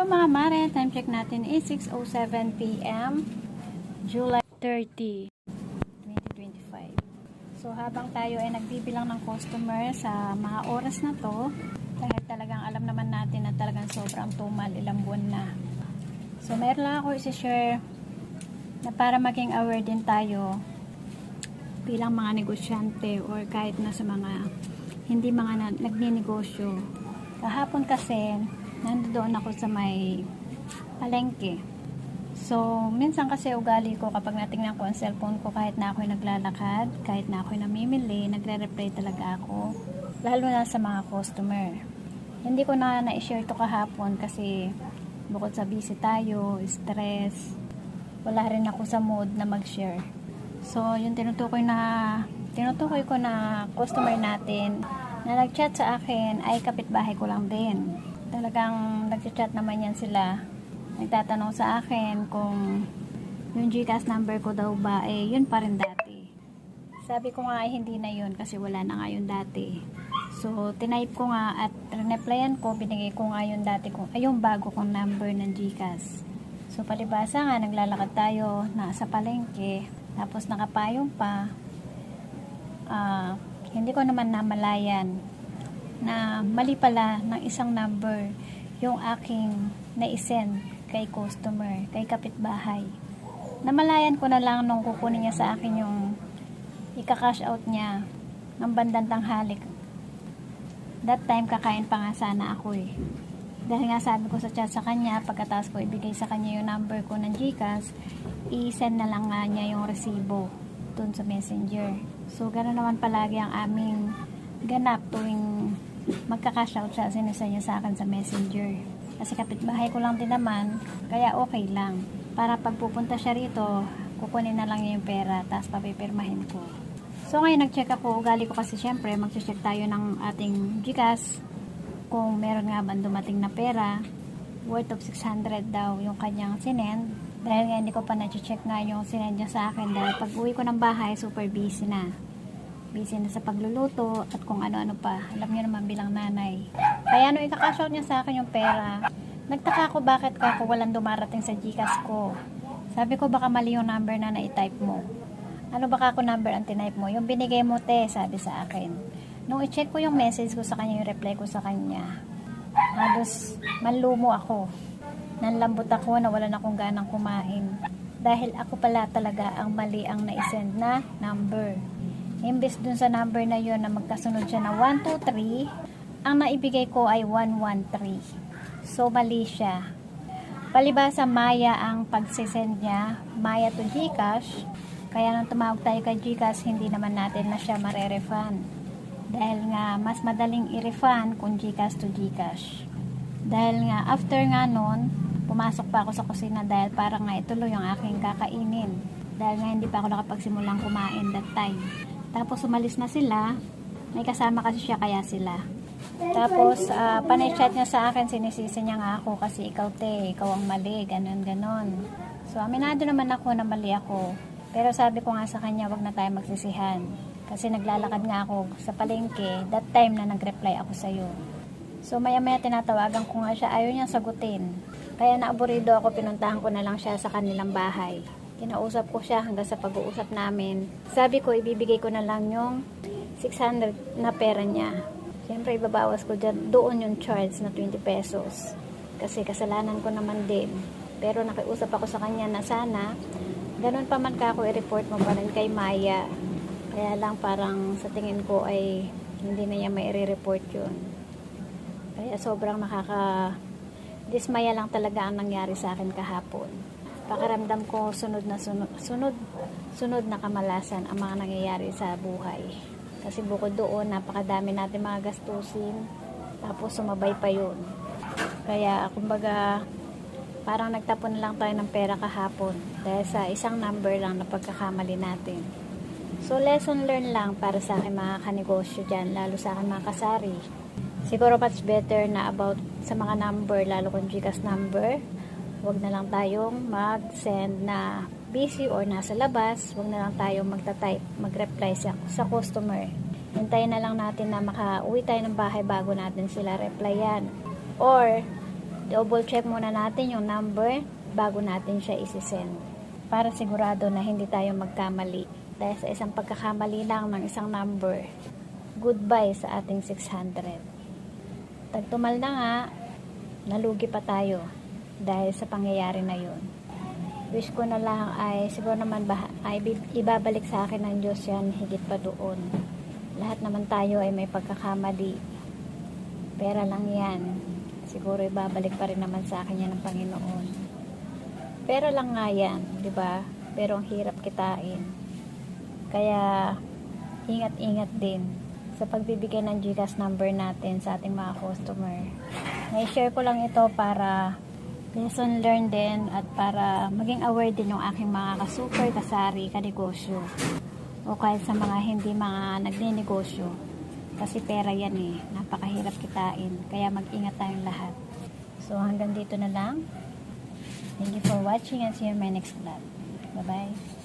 Hello mga mare, time check natin is 6.07 p.m. July 30, 2025. So habang tayo ay nagbibilang ng customer sa mga oras na to, dahil talagang alam naman natin na talagang sobrang tumal ilang buwan na. So meron lang ako isi-share na para maging aware din tayo bilang mga negosyante or kahit na sa mga hindi mga na, nagninegosyo. Kahapon kasi, nandoon ako sa may palengke. So, minsan kasi ugali ko kapag natingnan ko ang cellphone ko kahit na ako'y naglalakad, kahit na ako'y namimili, nagre-reply talaga ako. Lalo na sa mga customer. Hindi ko na na-share to kahapon kasi bukod sa busy tayo, stress, wala rin ako sa mood na mag-share. So, yung tinutukoy na tinutukoy ko na customer natin na nag-chat sa akin ay kapitbahay ko lang din. Talagang nag-chat naman yan sila. Nagtatanong sa akin kung yung Gcash number ko daw ba eh yun pa rin dati. Sabi ko nga ay hindi na yun kasi wala na nga yun dati. So, tinype ko nga at replyan ko, binigay ko nga yung dati ko, ay yung bago kong number ng Gcash. So, palibasa nga, naglalakad tayo, nasa palengke, tapos nakapayong pa, ah, hindi ko naman namalayan na mali pala ng isang number yung aking na-send kay customer, kay kapitbahay. Namalayan ko na lang nung kukunin niya sa akin yung ika-cash out niya ng bandang tanghalik. That time, kakain pa nga sana ako eh. Dahil nga sabi ko sa chat sa kanya, pagkatapos ko ibigay sa kanya yung number ko ng Gcash, i-send na lang nga niya yung resibo dun sa messenger. So, gano'n naman palagi ang aming ganap tuwing magka-cash out siya, sinisend niya sa akin sa messenger. Kasi kapitbahay ko lang din naman, kaya okay lang. Para pag pupunta siya rito, kukunin na lang niya yung pera, tapos papipirmahin ko. So, ngayon nag-check ako, ugali ko kasi syempre, mag-check tayo ng ating Gcash kung meron nga ba dumating na pera worth of 600 daw yung kanyang sinend dahil nga hindi ko pa na-check nga yung sinend niya sa akin dahil pag uwi ko ng bahay super busy na busy na sa pagluluto at kung ano-ano pa alam niyo naman bilang nanay kaya nung ika-cash out niya sa akin yung pera nagtaka ako bakit ka ako walang dumarating sa Gcash ko sabi ko baka mali yung number na na-type mo ano baka ako number ang tinype mo yung binigay mo te sabi sa akin nung i-check ko yung message ko sa kanya, yung reply ko sa kanya, halos manlumo ako. Nanlambot ako, nawalan akong ganang kumain. Dahil ako pala talaga ang mali ang naisend na number. Imbes dun sa number na yon na magkasunod siya na 1, 2, 3, ang naibigay ko ay 113. So, mali siya. Palibasa Maya ang pagsisend niya, Maya to Gcash. Kaya nung tumawag tayo kay Gcash, hindi naman natin na siya marerefund dahil nga mas madaling i-refund kung Gcash to Gcash. Dahil nga after nga noon, pumasok pa ako sa kusina dahil para nga ituloy yung aking kakainin. Dahil nga hindi pa ako nakapagsimulang kumain that time. Tapos umalis na sila, may kasama kasi siya kaya sila. Tapos uh, panay chat niya sa akin, sinisisi niya nga ako kasi ikaw te, ikaw ang mali, ganon ganon. So aminado naman ako na mali ako. Pero sabi ko nga sa kanya, wag na tayo magsisihan. Kasi naglalakad nga ako sa palengke, that time na nag-reply ako sa'yo. So maya maya tinatawagan ko nga siya, ayaw niyang sagutin. Kaya naaburido ako, pinuntahan ko na lang siya sa kanilang bahay. Kinausap ko siya hanggang sa pag-uusap namin. Sabi ko, ibibigay ko na lang yung 600 na pera niya. Siyempre, ibabawas ko dyan, doon yung charge na 20 pesos. Kasi kasalanan ko naman din. Pero nakiusap ako sa kanya na sana, ganun pa man ka ako i-report mo pa rin kay Maya kaya lang parang sa tingin ko ay hindi na niya may report yun. Kaya sobrang nakaka dismaya lang talaga ang nangyari sa akin kahapon. Pakaramdam ko sunod na sunod, sunod, sunod na kamalasan ang mga nangyayari sa buhay. Kasi bukod doon, napakadami natin mga gastusin. Tapos sumabay pa yun. Kaya, kumbaga, parang nagtapon lang tayo ng pera kahapon. Dahil sa isang number lang na pagkakamali natin. So, lesson learn lang para sa akin mga kanegosyo dyan, lalo sa akin mga kasari. Siguro much better na about sa mga number, lalo kung Gcash number, wag na lang tayong mag-send na busy or nasa labas, wag na lang tayong magta-type, mag-reply sa, sa customer. Hintayin na lang natin na makauwi tayo ng bahay bago natin sila replyan. Or, double check muna natin yung number bago natin siya isi-send. Para sigurado na hindi tayo magkamali. Dahil sa isang pagkakamali lang ng isang number, goodbye sa ating 600. Tagtumal na nga, nalugi pa tayo dahil sa pangyayari na yun. Wish ko na lang ay siguro naman bah- ay ibabalik sa akin ng Diyos yan higit pa doon. Lahat naman tayo ay may pagkakamali. Pera lang yan. Siguro ibabalik pa rin naman sa akin yan ng Panginoon. Pera lang nga yan, di ba? Pero ang hirap kitain. Kaya ingat-ingat din sa pagbibigay ng GCash number natin sa ating mga customer. Na-share ko lang ito para lesson learn din at para maging aware din yung aking mga ka-super, kasari, ka-negosyo. O kahit sa mga hindi mga nagne-negosyo kasi pera yan eh. Napakahirap kitain. Kaya mag-ingat tayong lahat. So hanggang dito na lang. Thank you for watching and see you in my next vlog. Bye bye